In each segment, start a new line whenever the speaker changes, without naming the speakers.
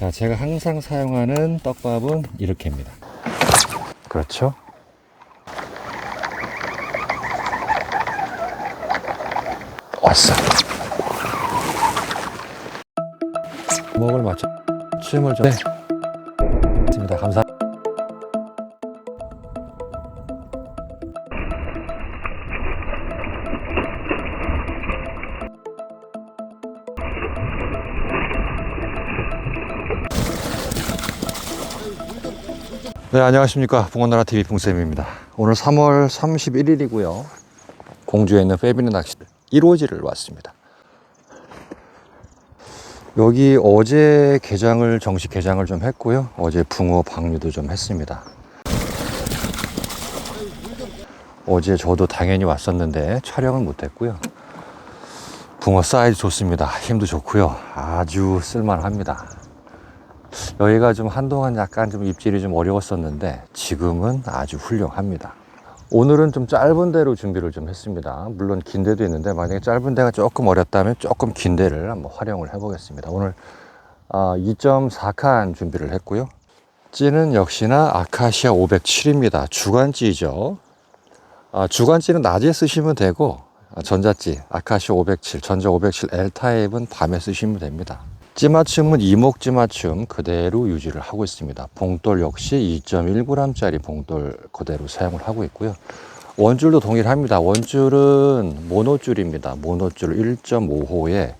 자, 제가 항상 사용하는 떡밥은 이렇게입니다. 그렇죠? 왔어. 목을 맞춰 춤을 좀. 네. 네, 안녕하십니까. 붕어나라 TV 붕쌤입니다. 오늘 3월 31일이고요. 공주에 있는 페비는 낚시 1호지를 왔습니다. 여기 어제 개장을 정식 개장을 좀 했고요. 어제 붕어 방류도 좀 했습니다. 어제 저도 당연히 왔었는데 촬영은 못했고요. 붕어 사이즈 좋습니다. 힘도 좋고요. 아주 쓸만합니다. 여기가 좀 한동안 약간 좀 입질이 좀 어려웠었는데 지금은 아주 훌륭합니다. 오늘은 좀 짧은 데로 준비를 좀 했습니다. 물론 긴 데도 있는데 만약에 짧은 데가 조금 어렵다면 조금 긴 데를 한번 활용을 해보겠습니다. 오늘 아, 2.4칸 준비를 했고요. 찌는 역시나 아카시아 507입니다. 주간찌죠. 아, 주간찌는 낮에 쓰시면 되고 아, 전자찌 아카시아 507, 전자 507 L 타입은 밤에 쓰시면 됩니다. 찌맞춤은 이목 찌맞춤 그대로 유지를 하고 있습니다. 봉돌 역시 2.1g짜리 봉돌 그대로 사용을 하고 있고요. 원줄도 동일합니다. 원줄은 모노줄입니다. 모노줄 1.5호에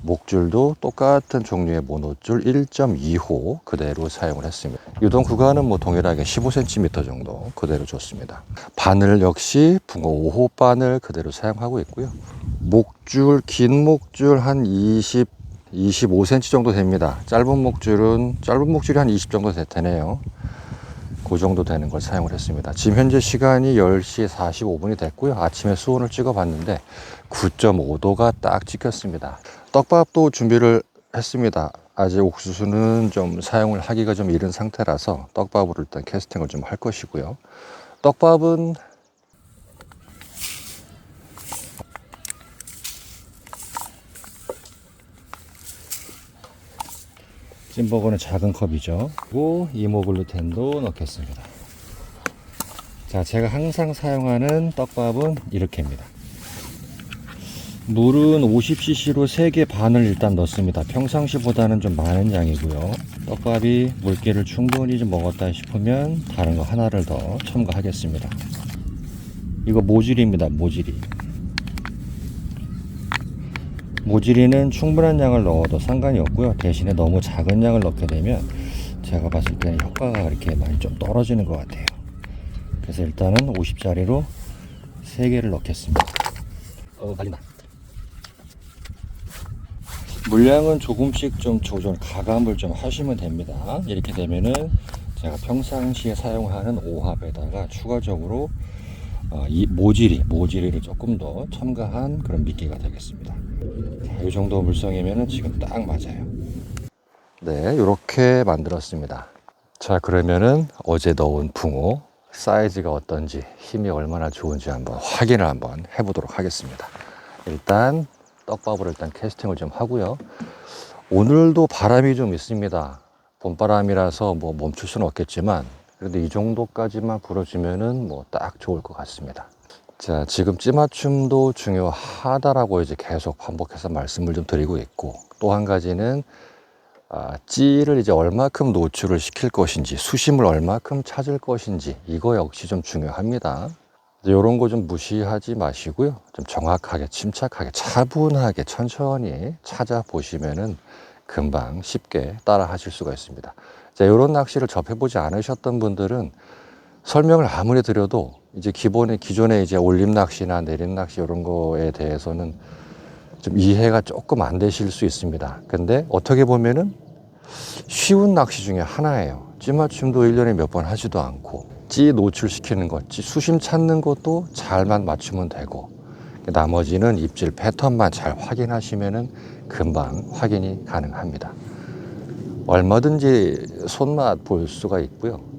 목줄도 똑같은 종류의 모노줄 1.2호 그대로 사용을 했습니다. 유동 구간은 뭐 동일하게 15cm 정도 그대로 줬습니다. 바늘 역시 붕어 5호 바늘 그대로 사용하고 있고요. 목줄 긴 목줄 한 20, 25cm 정도 됩니다. 짧은 목줄은 짧은 목줄이 한 20 정도 되네요. 그 정도 되는 걸 사용을 했습니다. 지금 현재 시간이 10시 45분이 됐고요. 아침에 수온을 찍어 봤는데 9.5도가 딱 찍혔습니다. 떡밥도 준비를 했습니다. 아직 옥수수는 좀 사용을 하기가 좀 이른 상태라서 떡밥으로 일단 캐스팅을 좀 할 것이고요. 떡밥은 찜버거는 작은 컵이죠. 그리고 이모글루텐도 넣겠습니다. 자, 제가 항상 사용하는 떡밥은 이렇게입니다. 물은 50cc로 3개 반을 일단 넣습니다. 평상시보다는 좀 많은 양이고요. 떡밥이 물기를 충분히 좀 먹었다 싶으면 다른 거 하나를 더 첨가하겠습니다. 이거 모질입니다. 모질이. 모질이는 충분한 양을 넣어도 상관이 없고요. 대신에 너무 작은 양을 넣게 되면 제가 봤을 때는 효과가 그렇게 많이 좀 떨어지는 것 같아요. 그래서 일단은 50짜리로 3개를 넣겠습니다. 어, 갈린다. 물량은 조금씩 좀 조절, 가감을 좀 하시면 됩니다. 이렇게 되면은 제가 평상시에 사용하는 오합에다가 추가적으로 어, 이 모지리, 모지리를 조금 더 첨가한 그런 미끼가 되겠습니다. 자, 이 정도 물성이면은 지금 딱 맞아요. 네, 이렇게 만들었습니다. 자, 그러면은 어제 넣은 붕어 사이즈가 어떤지 힘이 얼마나 좋은지 한번 확인을 한번 해보도록 하겠습니다. 일단 떡밥으로 일단 캐스팅을 좀 하고요. 오늘도 바람이 좀 있습니다. 봄바람이라서 뭐 멈출 수는 없겠지만 그래도 이 정도까지만 불어주면은 뭐 딱 좋을 것 같습니다. 자, 지금 찌맞춤도 중요하다라고 이제 계속 반복해서 말씀을 좀 드리고 있고 또 한 가지는 아, 찌를 이제 얼마큼 노출을 시킬 것인지 수심을 얼마큼 찾을 것인지 이거 역시 좀 중요합니다. 이런 거 좀 무시하지 마시고요. 좀 정확하게 침착하게 차분하게 천천히 찾아보시면은 금방 쉽게 따라 하실 수가 있습니다. 자, 이런 낚시를 접해보지 않으셨던 분들은 설명을 아무리 드려도 이제 기본의 기존의 이제 올림 낚시나 내림 낚시 이런 거에 대해서는 좀 이해가 조금 안 되실 수 있습니다. 근데 어떻게 보면은 쉬운 낚시 중에 하나예요. 찌맞춤도 1년에 몇 번 하지도 않고 찌 노출시키는 것, 찌 수심 찾는 것도 잘만 맞추면 되고 나머지는 입질 패턴만 잘 확인하시면은 금방 확인이 가능합니다. 얼마든지 손맛 볼 수가 있고요.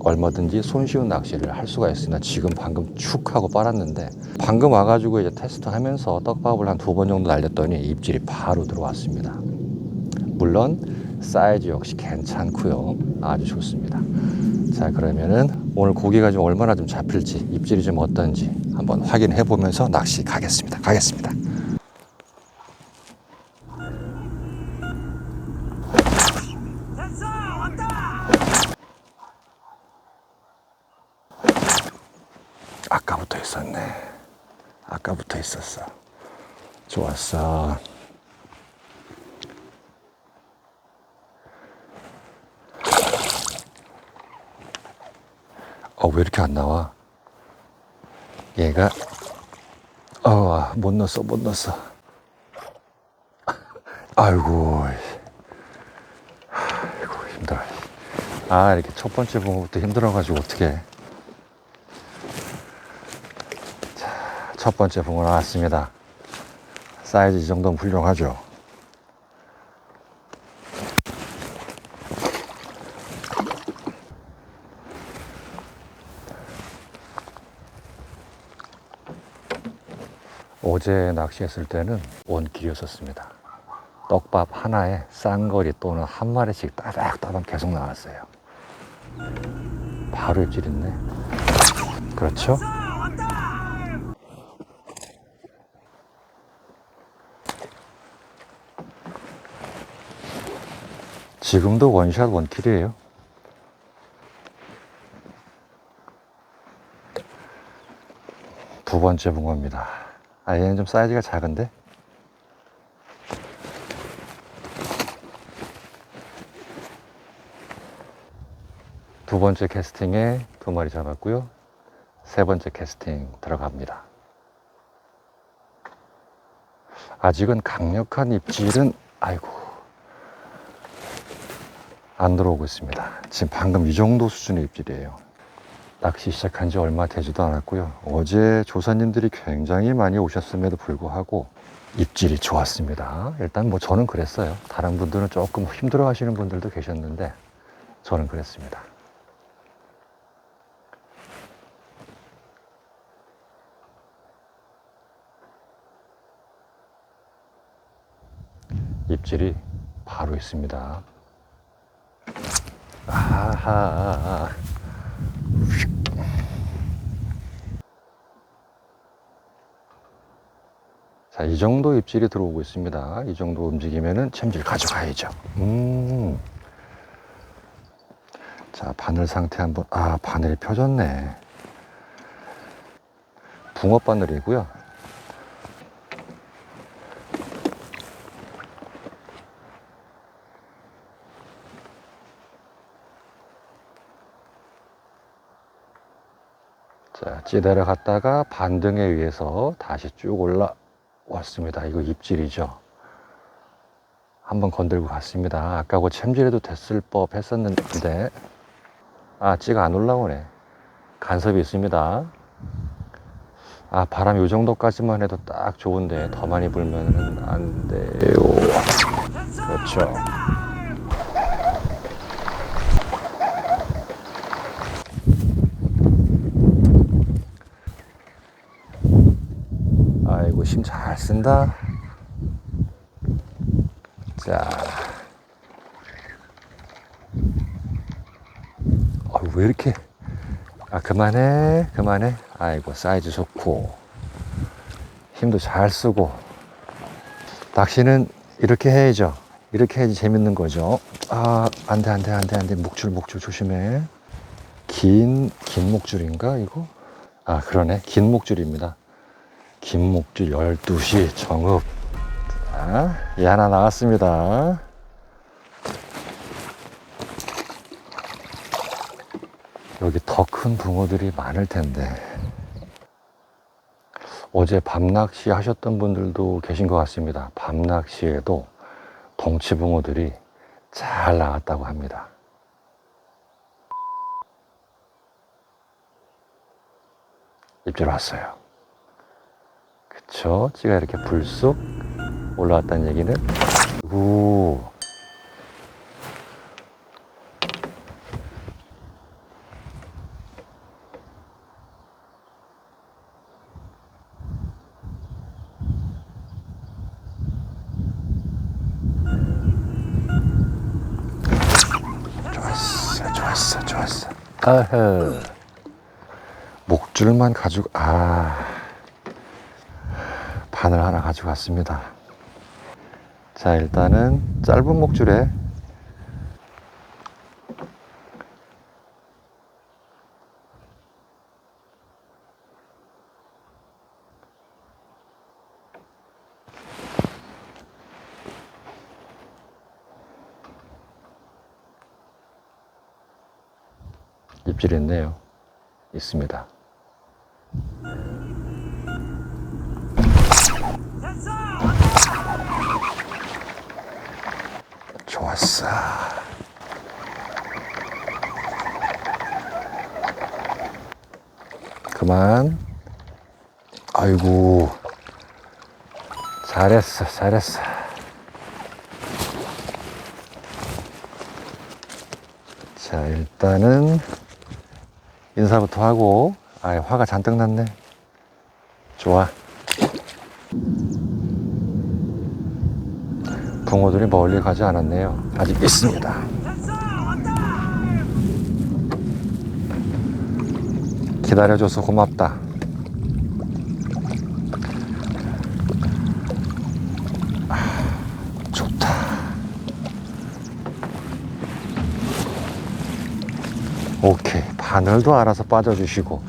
얼마든지 손쉬운 낚시를 할 수가 있으나 지금 방금 축 하고 빨았는데 방금 와가지고 이제 테스트 하면서 떡밥을 한 두 번 정도 날렸더니 입질이 바로 들어왔습니다. 물론 사이즈 역시 괜찮고요. 아주 좋습니다. 자 그러면은 오늘 고기가 좀 얼마나 좀 잡힐지 입질이 좀 어떤지 한번 확인해 보면서 낚시 가겠습니다. 가겠습니다. 아까부터 있었네. 아까부터 있었어. 좋았어. 어, 왜 이렇게 안 나와? 얘가, 어, 못 넣었어, 못 넣었어. 아이고, 아이고, 힘들어. 아, 이렇게 첫 번째 붕어부터 힘들어가지고 어떻게 첫 번째 붕어 나왔습니다. 사이즈 이 정도면 훌륭하죠. 어제 낚시했을 때는 원길이었었습니다. 떡밥 하나에 쌍거리 또는 한 마리씩 따박따박 계속 나왔어요. 바로 입질 있네. 그렇죠? 지금도 원샷 원킬이에요. 두 번째 붕어입니다. 아, 얘는 좀 사이즈가 작은데? 두 번째 캐스팅에 두 마리 잡았고요. 세 번째 캐스팅 들어갑니다. 아직은 강력한 입질은, 아이고, 안 들어오고 있습니다. 지금 방금 이 정도 수준의 입질이에요. 낚시 시작한 지 얼마 되지도 않았고요. 어제 조사님들이 굉장히 많이 오셨음에도 불구하고 입질이 좋았습니다. 일단 뭐 저는 그랬어요. 다른 분들은 조금 힘들어 하시는 분들도 계셨는데 저는 그랬습니다. 입질이 바로 있습니다. 아하. 자, 이 정도 입질이 들어오고 있습니다. 이 정도 움직이면은 챔질 가져가야죠. 음. 자, 바늘 상태 한번, 아, 바늘이 펴졌네. 붕어 바늘이고요. 자, 찌대려 갔다가 반등에 의해서 다시 쭉 올라왔습니다. 이거 입질이죠. 한번 건들고 갔습니다. 아까 그 챔질해도 됐을 법 했었는데, 아, 찌가 안 올라오네. 간섭이 있습니다. 아, 바람이 이 정도까지만 해도 딱 좋은데, 더 많이 불면 안 돼요. 그렇죠. 아이고 힘 잘 쓴다. 자, 어, 왜 이렇게? 아 그만해, 그만해. 아이고 사이즈 좋고 힘도 잘 쓰고 낚시는 이렇게 해야죠. 이렇게 해야지 재밌는 거죠. 아, 안 돼, 안 돼, 안 돼, 안 돼. 목줄, 목줄 조심해. 긴, 긴 목줄인가, 이거? 아, 그러네. 긴 목줄입니다. 긴 목줄 12시 정읍. 자, 얘 하나 나왔습니다. 여기 더 큰 붕어들이 많을 텐데. 어제 밤낚시 하셨던 분들도 계신 것 같습니다. 밤낚시에도 덩치 붕어들이 잘 나왔다고 합니다. 입질 왔어요. 그쵸? 찌가 이렇게 불쑥 올라왔다는 얘기는 우 좋았어, 좋았어. 아흐. 목줄만 가지고, 아. 바늘 하나 가지고 왔습니다. 자, 일단은 짧은 목줄에 입질이 있네요. 있습니다. 좋았어. 그만. 아이고. 잘했어, 잘했어. 자, 일단은 인사부터 하고, 아, 화가 잔뜩 났네. 좋아. 붕어들이 멀리 가지 않았네요. 아직 있습니다. 기다려줘서 고맙다. 아, 좋다. 오케이. 바늘도 알아서 빠져주시고.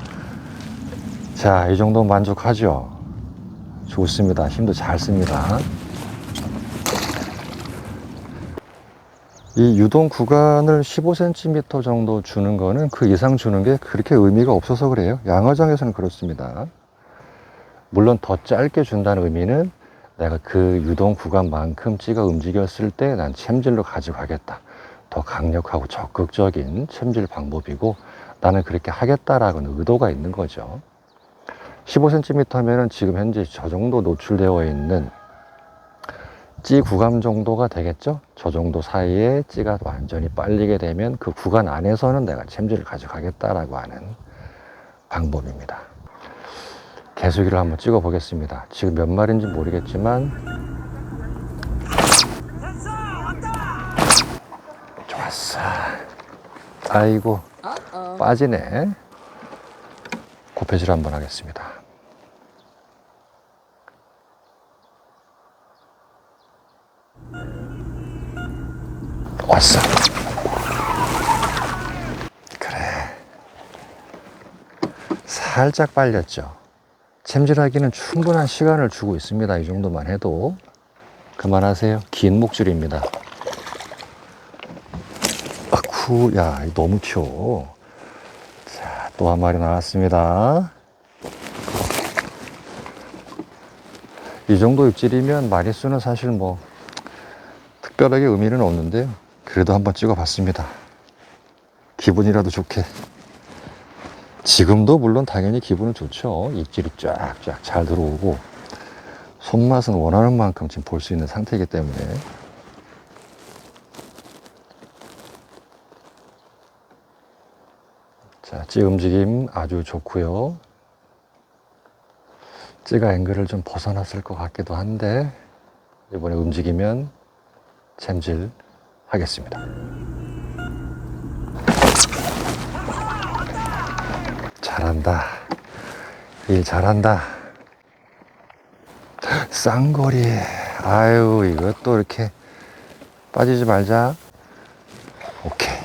자, 이 정도 만족하죠? 좋습니다. 힘도 잘 씁니다. 이 유동 구간을 15cm 정도 주는 거는 그 이상 주는 게 그렇게 의미가 없어서 그래요. 양어장에서는 그렇습니다. 물론 더 짧게 준다는 의미는 내가 그 유동 구간만큼 찌가 움직였을 때 난 챔질로 가져가겠다. 더 강력하고 적극적인 챔질 방법이고 나는 그렇게 하겠다라는 의도가 있는 거죠. 15cm면은 지금 현재 저 정도 노출되어 있는 찌 구간 정도가 되겠죠? 저 정도 사이에 찌가 완전히 빨리게 되면 그 구간 안에서는 내가 챔질을 가져가겠다라고 하는 방법입니다. 개수기를 한번 찍어 보겠습니다. 지금 몇 마리인지 모르겠지만 좋았어. 아이고 빠지네. 고패질 한번 하겠습니다. 왔어. 그래. 살짝 빨렸죠. 챔질하기는 충분한 시간을 주고 있습니다. 이 정도만 해도. 그만하세요. 긴 목줄입니다. 아쿠, 야, 너무 튀어. 자, 또 한 마리 나왔습니다. 이 정도 입질이면 마리수는 사실 뭐 특별하게 의미는 없는데요. 그래도 한번 찍어봤습니다. 기분이라도 좋게. 지금도 물론 당연히 기분은 좋죠. 입질이 쫙쫙 잘 들어오고 손맛은 원하는 만큼 지금 볼 수 있는 상태이기 때문에 자, 찌 움직임 아주 좋고요. 찌가 앵글을 좀 벗어났을 것 같기도 한데 이번에 움직이면 챔질 하겠습니다. 잘한다. 일 잘한다. 쌍거리. 아유, 이것도 이렇게 빠지지 말자. 오케이.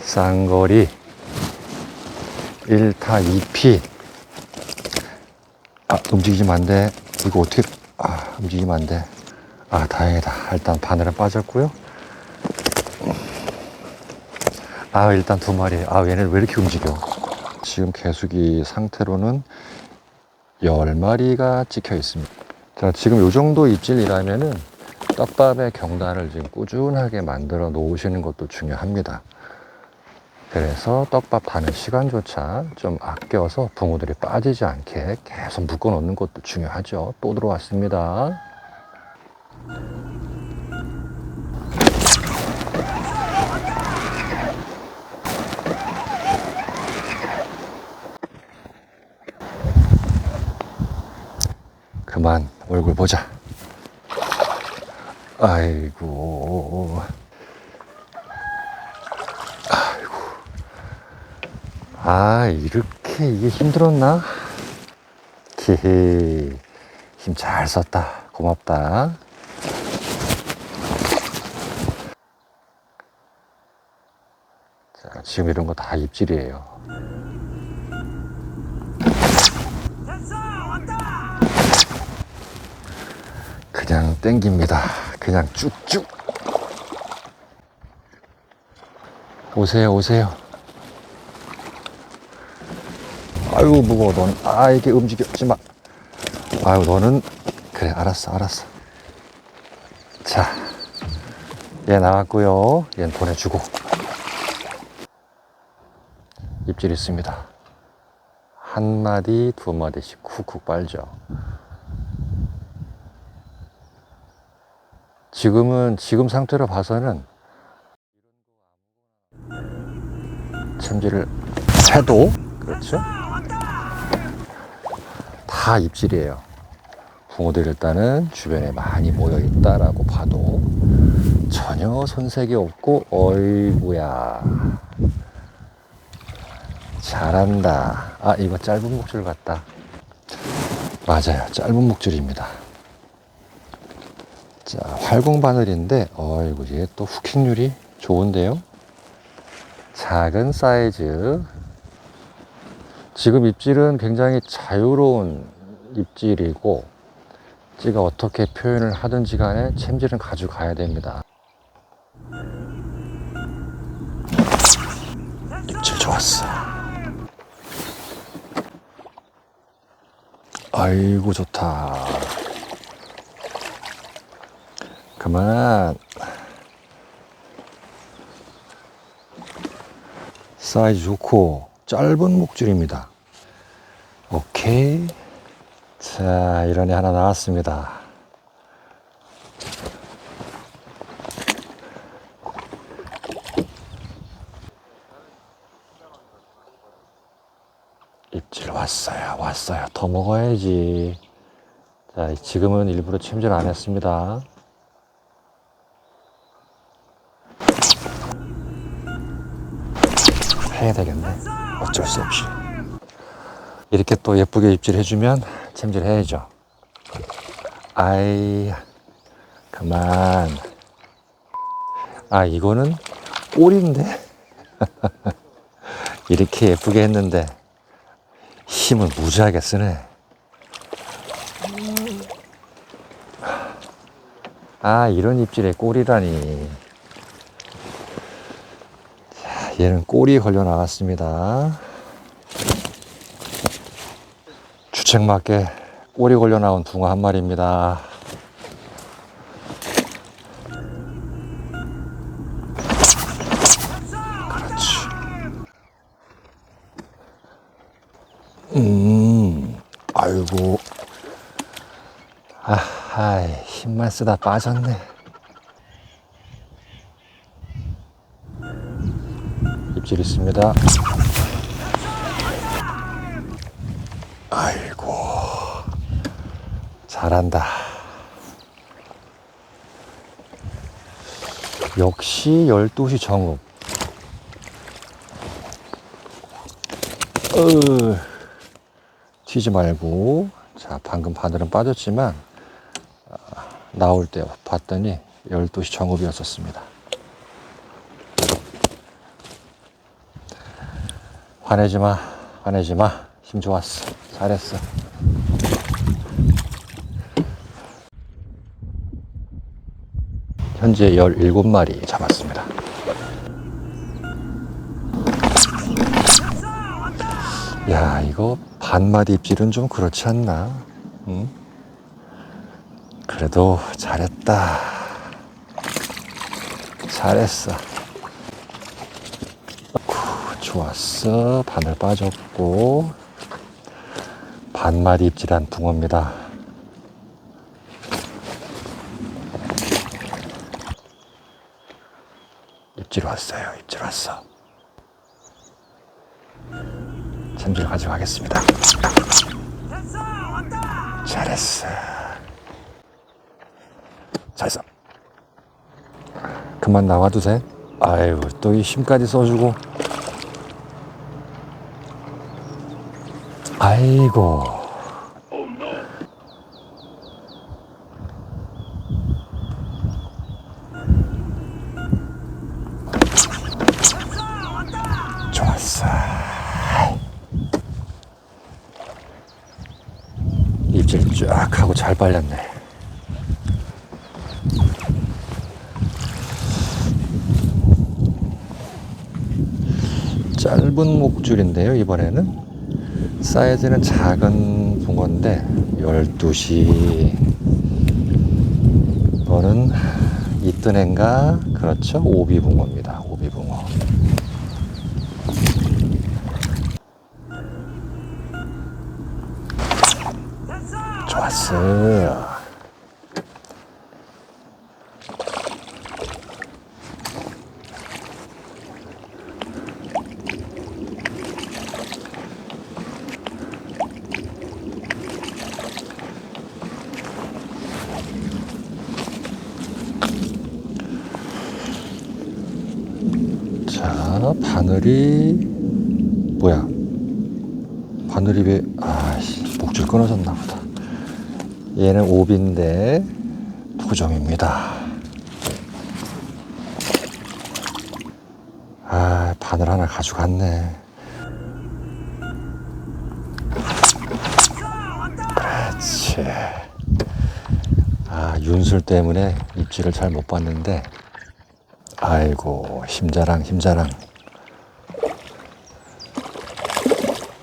쌍거리. 1타 2피. 아, 움직이면 안 돼. 이거 어떻게, 아, 움직이면 안 돼. 아, 다행이다. 일단 바늘은 빠졌고요. 아, 일단 두 마리. 아, 얘네는 왜 이렇게 움직여? 지금 개수기 상태로는 10마리가 찍혀 있습니다. 자, 지금 요 정도 입질이라면은 떡밥의 경단을 지금 꾸준하게 만들어 놓으시는 것도 중요합니다. 그래서 떡밥 다는 시간조차 좀 아껴서 붕어들이 빠지지 않게 계속 묶어 놓는 것도 중요하죠. 또 들어왔습니다. 얼굴 보자. 아이고. 아, 아, 이렇게 이게 힘들었나? 히히. 힘 잘 썼다. 고맙다. 자, 지금 이런 거 다 입질이에요. 그냥 땡깁니다. 그냥 쭉쭉. 오세요, 오세요. 아유, 무거워, 넌. 아, 이게 움직였지 마. 아유, 너는. 그래, 알았어, 알았어. 자, 얘 나왔고요. 얘는 보내주고. 입질 있습니다. 한 마디, 두 마디씩 쿡쿡 빨죠. 지금은, 지금 상태로 봐서는 챔질을 해도, 그렇죠? 다 입질이에요. 붕어들이 일단은 주변에 많이 모여 있다라고 봐도 전혀 손색이 없고, 어이구야. 잘한다. 아, 이거 짧은 목줄 같다. 맞아요. 짧은 목줄입니다. 자, 활공 바늘인데, 어이구, 얘 또 후킹률이 좋은데요? 작은 사이즈. 지금 입질은 굉장히 자유로운 입질이고, 찌가 어떻게 표현을 하든지 간에 챔질은 가져가야 됩니다. 입질 좋았어. 아이고 좋다. 그만. 사이즈 좋고 짧은 목줄입니다. 오케이. 자, 이런 애 하나 나왔습니다. 입질 왔어요. 왔어요. 더 먹어야지. 자, 지금은 일부러 침질 안 했습니다. 해야 되겠네. 어쩔 수 없이. 이렇게 또 예쁘게 입질해주면 챔질 해야죠. 아이, 그만. 아, 이거는 꼴인데? 이렇게 예쁘게 했는데 힘을 무지하게 쓰네. 아, 이런 입질에 꼴이라니. 자, 얘는 꼴이 걸려 나갔습니다. 주책 맞게 꼬리 걸려 나온 붕어 한 마리입니다. 그렇지. 음, 아이고. 아하, 힘만 쓰다 빠졌네. 입질 있습니다. 아이고. 잘한다. 역시 12시 정읍. 어, 튀지 말고. 자, 방금 바늘은 빠졌지만, 아, 나올 때 봤더니 12시 정읍이었었습니다. 화내지 마, 화내지 마. 힘 좋았어. 잘했어. 현재 17마리 잡았습니다. 야, 이거 반마디 입질은 좀 그렇지 않나? 응? 그래도 잘했다. 잘했어. 구, 좋았어. 바늘 빠졌고. 반마디 입질한 붕어입니다. 입질 왔어요. 입질 왔어. 참질 가져가겠습니다. 잘했어. 잘했어. 그만 나와도 돼? 아유, 또이 힘까지 써주고. 아이고. 좋았어. 입질 쫙 하고 잘 빨렸네. 짧은 목줄인데요, 이번에는. 사이즈는 작은 붕어인데 12시. 이거는 이뜬 애인가? 그렇죠. 오비 붕어입니다. 오비 붕어. 좋았어 자 바늘이 뭐야? 바늘이 왜 아씨 목줄 끊어졌나 보다. 얘는 오비인데 부정입니다. 아 바늘 하나 가져갔네. 그렇지. 아 윤술 때문에 입질을 잘 못 봤는데 아이고 힘자랑 힘자랑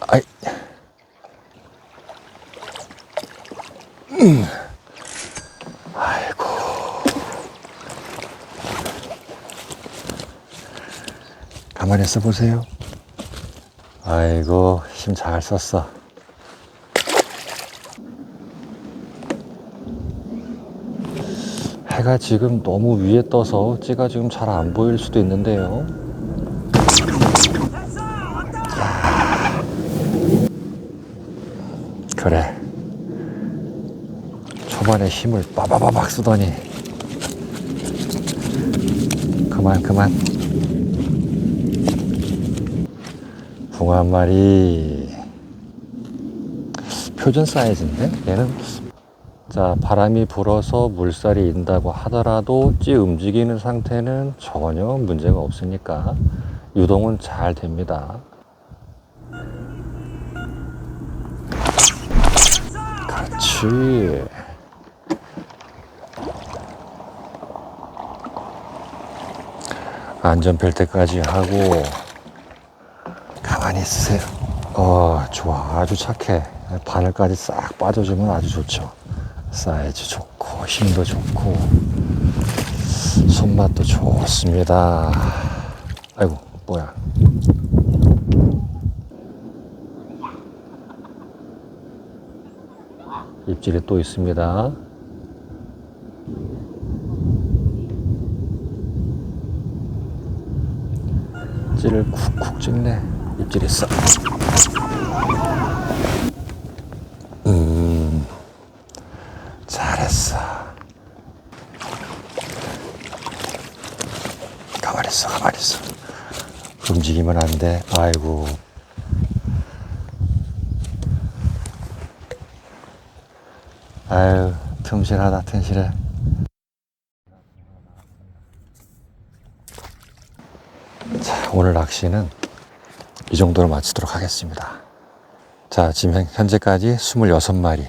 아이 음. 아이고. 가만히 있어 보세요. 아이고 힘 잘 썼어. 해가 지금 너무 위에 떠서 찌가 지금 잘 안 보일 수도 있는데요. 그래. 초반에 힘을 빠바바박 쓰더니 그만 그만. 붕어 한 마리 표준 사이즈인데 얘는 자, 바람이 불어서 물살이 인다고 하더라도 찌 움직이는 상태는 전혀 문제가 없으니까 유동은 잘 됩니다. 그렇지. 안전 벨트까지 하고 가만히 있으세요. 어, 좋아. 아주 착해. 바늘까지 싹 빠져주면 아주 좋죠. 사이즈 좋고 힘도 좋고 손맛도 좋습니다. 아이고 뭐야? 입질이 또 있습니다. 찌를 쿡쿡 찍네. 입질 있어. 음. 잘했어. 가만히 있어, 가만히 있어. 움직이면 안 돼. 아이고. 아유, 틈실하다, 틈실해. 자, 오늘 낚시는 이 정도로 마치도록 하겠습니다. 자, 지금 현- 현재까지 26마리.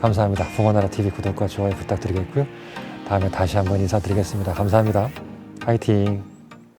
감사합니다. 붕어나라 TV 구독과 좋아요 부탁드리겠고요. 다음에 다시 한번 인사드리겠습니다. 감사합니다. 화이팅!